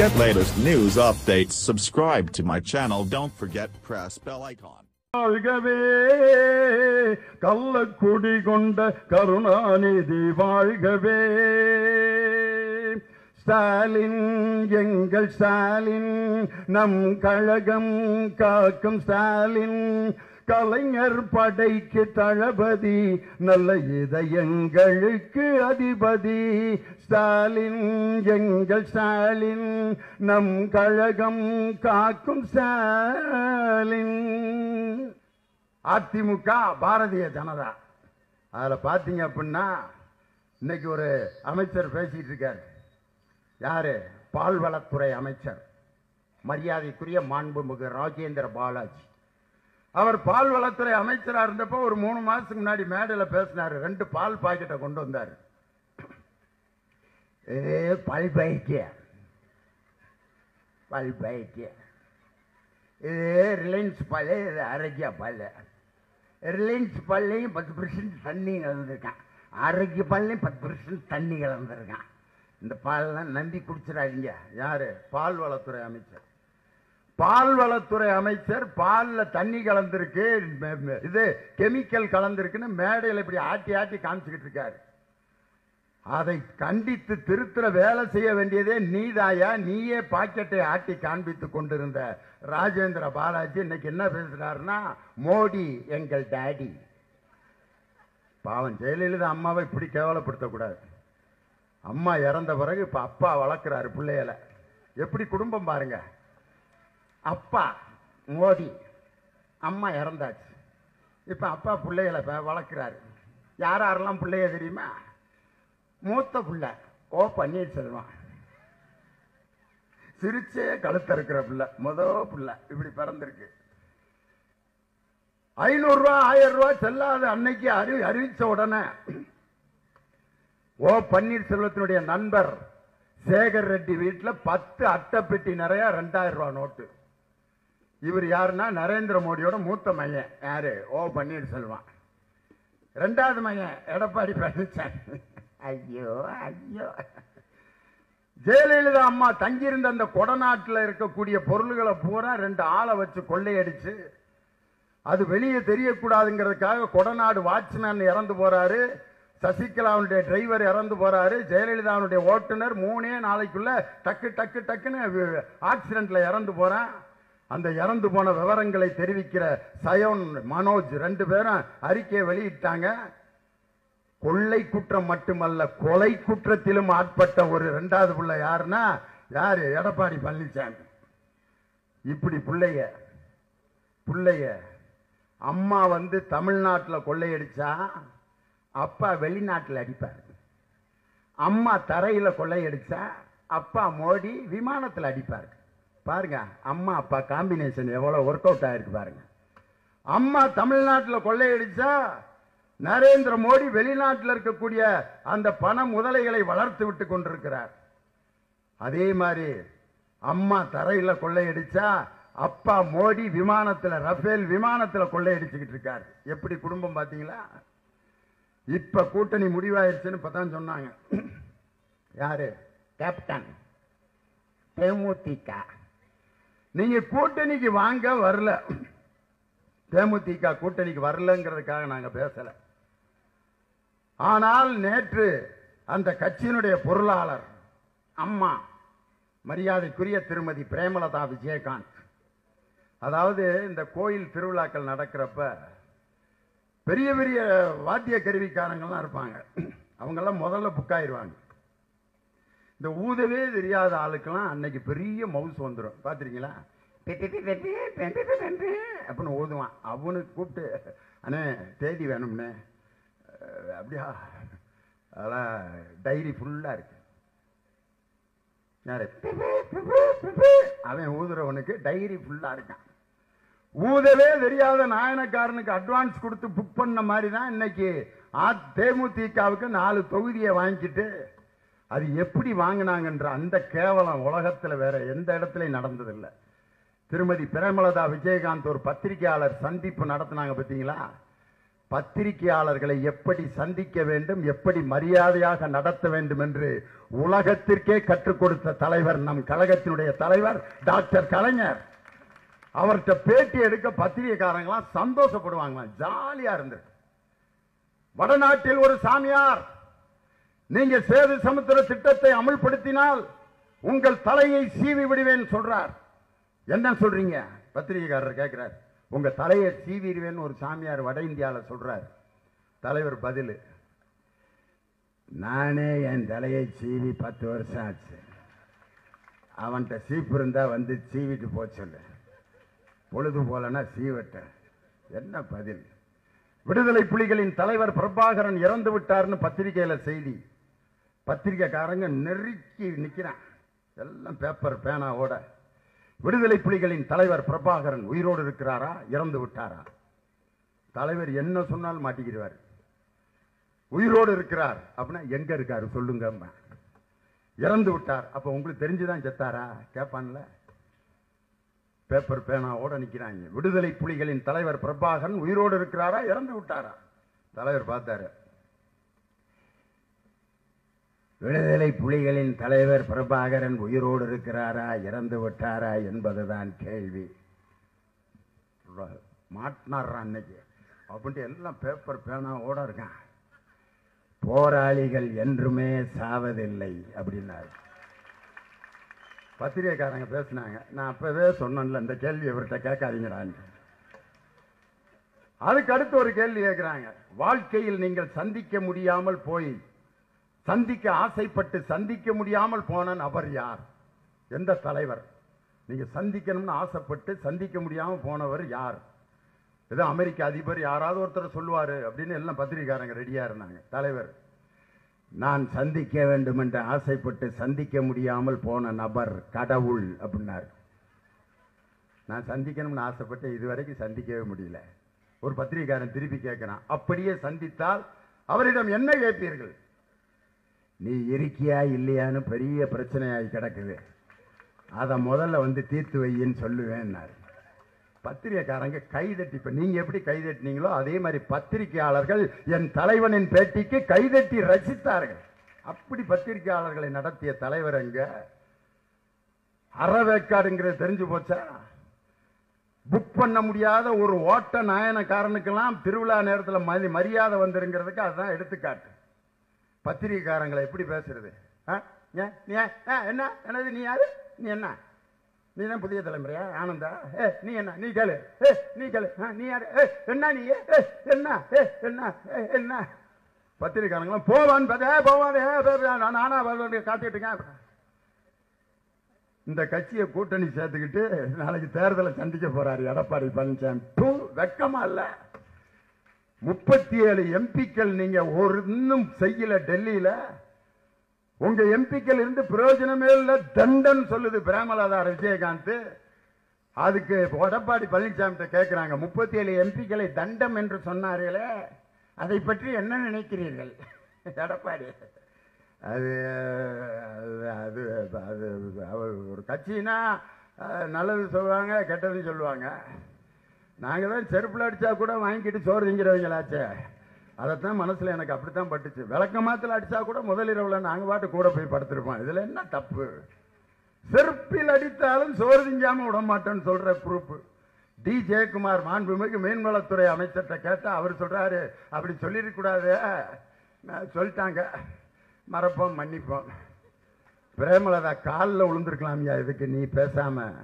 get latest news updates, subscribe to my channel. Don't forget press bell icon. வாழ்கவே கள்ளக்குடி கொண்ட கருணாநிதி வாழ்கவே ஸ்டாலின் எங்கள் ஸ்டாலின் நம் கழகம் காக்கும் ஸ்டாலின் கலைஞர் படைக்கு தளபதி நல்ல இதயங்களுக்கு அதிபதி. ஸ்டாலின் எங்கள் ஸ்டாலின் நம் கழகம் காக்கும் ஸ்டாலின். அதிமுக பாரதிய ஜனதா. அதில் பார்த்தீங்க அப்படின்னா இன்னைக்கு ஒரு அமைச்சர் பேசிகிட்டு இருக்கார். யாரு? பால்வளத்துறை அமைச்சர். மரியாதைக்குரிய மாண்புமிகு ராஜேந்திர பாலாஜி. அவர் பால் வளத்துறை அமைச்சராக இருந்தப்போ ஒரு மூணு மாதத்துக்கு முன்னாடி மேடையில் பேசினார். ரெண்டு பால் பாக்கெட்டை கொண்டு வந்தார். ஏ பால் பாக்கெட் பால் பாக்கெட் இது ரிலையன்ஸ் பால் இது ஆரோக்கியா பால். ரிலையன்ஸ் பால்லையும் பத்து பர்சன்ட் தண்ணி கலந்துருக்கான். ஆரோக்கிய பால்லையும் பத்து பர்சன்ட் தண்ணி கலந்துருக்கான். இந்த பால்லாம் நம்பி குடிச்சிடாதீங்க. யார்? பால் வளத்துறை அமைச்சர். பால் வளத்துறை அமைச்சர் பாலில் தண்ணி கலந்திருக்கு இது கெமிக்கல் கலந்திருக்குன்னு மேடையில் இப்படி ஆட்டி ஆட்டி காமிச்சுக்கிட்டு இருக்காரு. அதை கண்டித்து திருத்துற வேலை செய்ய வேண்டியதே நீதாயா? நீயே பாக்கெட்டை ஆட்டி காண்பித்து கொண்டிருந்த ராஜேந்திர பாலாஜி இன்னைக்கு என்ன பேசுறாருன்னா மோடி எங்கள் டாடி. பாவம் ஜெயலலிதா அம்மாவை இப்படி கேவலப்படுத்தக்கூடாது. அம்மா இறந்த பிறகு இப்போ அப்பா வளர்க்குறாரு பிள்ளைகளை. எப்படி குடும்பம் பாருங்கள் அப்பா மோடி அம்மா இறந்தாச்சு. இப்போ அப்பா பிள்ளைகளை இப்போ வளர்க்குறாரு. யார் யாரெல்லாம் பிள்ளைய தெரியுமா? மூத்த பிள்ளை ஓ பன்னீர்செல்வம். சிரிச்சே கழுத்த இருக்கிற பிள்ளை முத பிள்ளை இப்படி பிறந்திருக்கு. ஐநூறுரூவா ஆயிரம் ரூபா செல்லாத அன்னைக்கு அறி அறிவித்த உடனே ஓ பன்னீர்செல்வத்தினுடைய நண்பர் சேகர் ரெட்டி வீட்டில் பத்து அட்டைப்பெட்டி நிறையா ரெண்டாயிரம் ரூபா நோட்டு. இவர் யாருன்னா நரேந்திர மோடியோட மூத்த மையன். யாரு? ஓ பன்னீர்செல்வம் ரெண்டாவது மையன் எடப்பாடி பழனிசாமி ஐயோ ஐயோ. ஜெயலலிதா அம்மா தங்கியிருந்த அந்த கொடநாட்டில் இருக்கக்கூடிய பொருள்களை பூரா ரெண்டு ஆளை வச்சு கொள்ளையடிச்சு. அது வெளியே தெரியக்கூடாதுங்கிறதுக்காக கொடநாடு வாட்ச்மேன் இறந்து போறாரு. சசிகலாவுடைய டிரைவர் இறந்து போறாரு. ஜெயலலிதாவுடைய ஓட்டுநர் மூணே நாளைக்குள்ள டக்கு டக்கு டக்குன்னு ஆக்சிடென்ட்ல இறந்து போறான். அந்த இறந்து போன விவரங்களை தெரிவிக்கிற சயோன் மனோஜ் ரெண்டு பேரும் அறிக்கையை வெளியிட்டாங்க. கொள்ளை குற்றம் மட்டுமல்ல கொலை குற்றத்திலும் ஆட்பட்ட ஒரு ரெண்டாவது பிள்ளை யாருன்னா யாரு? எடப்பாடி பழனிசாமி. இப்படி பிள்ளைய பிள்ளைய அம்மா வந்து தமிழ்நாட்டில் கொள்ளையடிச்சா அப்பா வெளிநாட்டில் அடிப்பார். அம்மா தரையில் கொள்ளையடிச்சா அப்பா மோடி விமானத்தில் அடிப்பார். பாருங்க அம்மா அப்பா காம்பினேஷன் எவ்வளோ ஒர்க் அவுட் ஆயிருக்கு பாருங்க. அம்மா தமிழ்நாட்டில் கொள்ளையடிச்சா நரேந்திர மோடி வெளிநாட்டில் இருக்கக்கூடிய அந்த பண முதலைகளை வளர்த்து விட்டு கொண்டிருக்கிறார். அதே மாதிரி அம்மா தரையில் கொள்ளையடிச்சா அப்பா மோடி விமானத்தில் ரஃபேல் விமானத்தில் கொள்ளையடிச்சுக்கிட்டு இருக்கார். எப்படி குடும்பம் பார்த்தீங்களா இப்போ கூட்டணி முடிவாயிருச்சுன்னு இப்பதான் சொன்னாங்க. யாரு? கேப்டன். தேமுதிக. நீங்க கூட்டணிக்கு வாங்க வரல. தேமுதிக கூட்டணிக்கு வரலங்கிறதுக்காக நாங்க பேசல. ஆனால் நேற்று அந்த கட்சியினுடைய பொருளாளர் அம்மா மரியாதைக்குரிய திருமதி பிரேமலதா விஜயகாந்த் அதாவது இந்த கோயில் திருவிழாக்கள் நடக்கிறப்ப பெரிய பெரிய வாத்திய கருவிக்காரங்கள்லாம் இருப்பாங்க. அவங்கெல்லாம் முதல்ல புக் ஆயிடுவாங்க இந்த ஊதவே தெரியாத ஆளுக்கெல்லாம் அன்னைக்கு பெரிய மவுஸ் வந்துடும் பார்த்துருக்கீங்களா அப்படின்னு ஊதுவான் அவனுக்கு கூப்பிட்டு அண்ணே தேதி வேணும்னே அப்படியா அதெல்லாம் டைரி ஃபுல்லாக இருக்கு யாரு அவன் ஊதுறவனுக்கு டைரி ஃபுல்லாக இருக்கான் ஊதவே தெரியாத நாயனக்காரனுக்கு அட்வான்ஸ் கொடுத்து புக் பண்ண மாதிரி தான் இன்னைக்கு ஆ- தேமுதிகவுக்கு நாலு தொகுதியை வாங்கிட்டு அது எப்படி வாங்கினாங்கன்ற அந்த கேவலம் உலகத்தில் வேற எந்த இடத்துலையும் நடந்ததில்லை. திருமதி பிரேமலதா விஜயகாந்த் ஒரு பத்திரிகையாளர் சந்திப்பு நடத்தினாங்க பார்த்தீங்களா? பத்திரிகையாளர்களை எப்படி சந்திக்க வேண்டும் எப்படி மரியாதையாக நடத்த வேண்டும் என்று உலகத்திற்கே கற்றுக் கொடுத்த தலைவர் நம் கழகத்தினுடைய தலைவர் டாக்டர் கலைஞர். அவர்கிட்ட பேட்டி எடுக்க பத்திரிகைக்காரங்களாம் சந்தோஷப்படுவாங்களாம் ஜாலியா இருந்தது வடநாட்டில் ஒரு சாமியார் நீங்க சேது சமுத்திர திட்டத்தை அமல்படுத்தினால் உங்கள் தலையை சீவி விடுவேன் சொல்றார். என்ன சொல்றீங்க? பத்திரிகைக்காரர் கேட்கிறார் உங்க தலையை சீவிடுவேன் ஒரு சாமியார் வட இந்தியாவில் சொல்றார். தலைவர் பதில். நானே என் தலையை சீவி பத்து வருஷம் ஆச்சு. அவன்கிட்ட சீப்பு இருந்தா வந்து சீவிட்டு போக சொல்லு. பொழுது போலன்னா சீவட்டேன். என்ன பதில்? விடுதலை புலிகளின் தலைவர் பிரபாகரன் இறந்து விட்டார்னு பத்திரிகையில் செய்தி. பத்திரிகைக்காரங்க நெருக்கி நிற்கிறான் எல்லாம் பேப்பர் பேனாவோட விடுதலை புலிகளின் தலைவர் பிரபாகரன் உயிரோடு இருக்கிறாரா? இறந்து விட்டாரா? தலைவர் என்ன சொன்னாலும் மாட்டிக்கிறார் உயிரோடு இருக்கிறார். அப்படின்னா எங்க இருக்காரு? சொல்லுங்க இறந்து விட்டார். அப்ப உங்களுக்கு தெரிஞ்சுதான் செத்தாரா? கேட்பான்ல. பேப்பர் பேனாவோட நிற்கிறாங்க விடுதலை புலிகளின் தலைவர் பிரபாகரன் உயிரோடு இருக்கிறாரா? இறந்து விட்டாரா? தலைவர் பார்த்தாரு. விடுதலை புலிகளின் தலைவர் பிரபாகரன் உயிரோடு இருக்கிறாரா இறந்து விட்டாரா என்பதுதான் கேள்வி. மாட்டினார் அன்னைக்கு. அப்படின்ட்டு எல்லாம் பேப்பர் பேனாவோட இருக்கான். போராளிகள் என்றுமே சாவதில்லை அப்படின்னாரு. பத்திரிகைக்காரங்க பேசினாங்க. நான் அப்பவே சொன்னேன்ல இந்த கேள்வி இவர்கிட்ட கேட்காதீங்கடான்னு. அதுக்கு அடுத்து ஒரு கேள்வி கேட்கிறாங்க. வாழ்க்கையில் நீங்கள் சந்திக்க முடியாமல் போய் சந்திக்க ஆசைப்பட்டு சந்திக்க முடியாமல் போன நபர் யார்? எந்த தலைவர்? நீங்க சந்திக்கணும்னு ஆசைப்பட்டு சந்திக்க முடியாமல் போனவர் யார்? ஏதோ அமெரிக்க அதிபர் யாராவது ஒருத்தர் சொல்லுவார் அப்படின்னு எல்லாம் பத்திரிக்காரங்க ரெடியாக இருந்தாங்க. தலைவர் நான் சந்திக்க வேண்டும் என்று ஆசைப்பட்டு சந்திக்க முடியாமல் போன நபர் கடவுள் அப்படின்னார். நான் சந்திக்கணும்னு ஆசைப்பட்டு இதுவரைக்கும் சந்திக்கவே முடியல. ஒரு பத்திரிகாரன் திருப்பி கேட்கிறான் அப்படியே சந்தித்தால் அவரிடம் என்ன கேட்பீர்கள்? நீ இருக்கியா இல்லையான்னு பெரிய பிரச்சனையாகி கிடக்குது. அதை முதல்ல வந்து தீர்த்து வையின்னு சொல்லுவேன்னாரு. பத்திரிகைக்காரங்க கைதட்டி இப்போ நீங்கள் எப்படி கைதட்டினீங்களோ அதே மாதிரி பத்திரிகையாளர்கள் என் தலைவனின் பேட்டிக்கு கைதட்டி ரசித்தார்கள். அப்படி பத்திரிகையாளர்களை நடத்திய தலைவர் அங்க அறவேக்காடுங்கிறது தெரிஞ்சு போச்சா? புக் பண்ண முடியாத ஒரு ஓட்ட நாயனக்காரனுக்கெல்லாம் திருவிழா நேரத்தில் மதி மரியாதை வந்துருங்கிறதுக்கு அதுதான் எடுத்துக்காட்டு. பத்திரிகைக்காரங்களை எப்படி பேசுறது? ஆ? நீ என்ன? என்னது நீ யாரு? நீ என்ன? நீ தான் புதிய தலைமுறையா? ஆனந்தா? ஏ நீ என்ன? நீ கேளு. ஏ நீ கேளு. ஆ, நீ யாரு? ஏ என்ன நீ? ஏ என்ன? ஏ என்ன? ஏ என்ன? பத்திரிக்காரங்களாம் போவான் பதே போவான் ஏ, நான் நானா காத்துக்கிட்டு இருக்கேன். இந்த கட்சியை கூட்டணி சேர்த்துக்கிட்டு நாளைக்கு தேர்தலை சந்திக்க போறாரு எடப்பாடி பழனிசாமி. வெக்கமா இல்லை. முப்பத்தி ஏழு எம்பிக்கள் நீங்க ஒரு இன்னும் செய்யல டெல்லியில. உங்க எம்பிக்கள் இருந்து பிரயோஜனமே இல்ல தண்டன் சொல்லுது பிரேமலாதா விஜயகாந்த். அதுக்கு எடப்பாடி பழனிசாமி கேட்கிறாங்க முப்பத்தி ஏழு எம்பிக்களை தண்டம் என்று சொன்னார்களே அதை பற்றி என்ன நினைக்கிறீர்கள்? எடப்பாடி அது அது அது அது ஒரு கட்சினா நல்லது சொல்லுவாங்க கெட்டது சொல்லுவாங்க. நாங்கள் தான் செருப்பில் அடித்தா கூட வாங்கிக்கிட்டு சோறு திங்கிறவங்களாச்சே. அதைத்தான் மனசில் எனக்கு அப்படித்தான் பட்டுச்சு. விளக்க மாத்தில் அடித்தா கூட முதலிரவில் நாங்கள் பாட்டு கூட போய் படுத்திருப்போம். இதில் என்ன தப்பு? செருப்பில் அடித்தாலும் சோறு திங்காமல் விட மாட்டேன்னு சொல்கிற குரூப் டி. ஜெயக்குமார் மாண்புமிகு மீன்வளத்துறை அமைச்சர்கிட்ட கேட்டால் அவர் சொல்கிறாரு அப்படி சொல்லிடக்கூடாது சொல்லிட்டாங்க. மறப்போம் மன்னிப்போம். பிரேமலதா காலில் விழுந்திருக்கலாம்யா இதுக்கு நீ பேசாமல்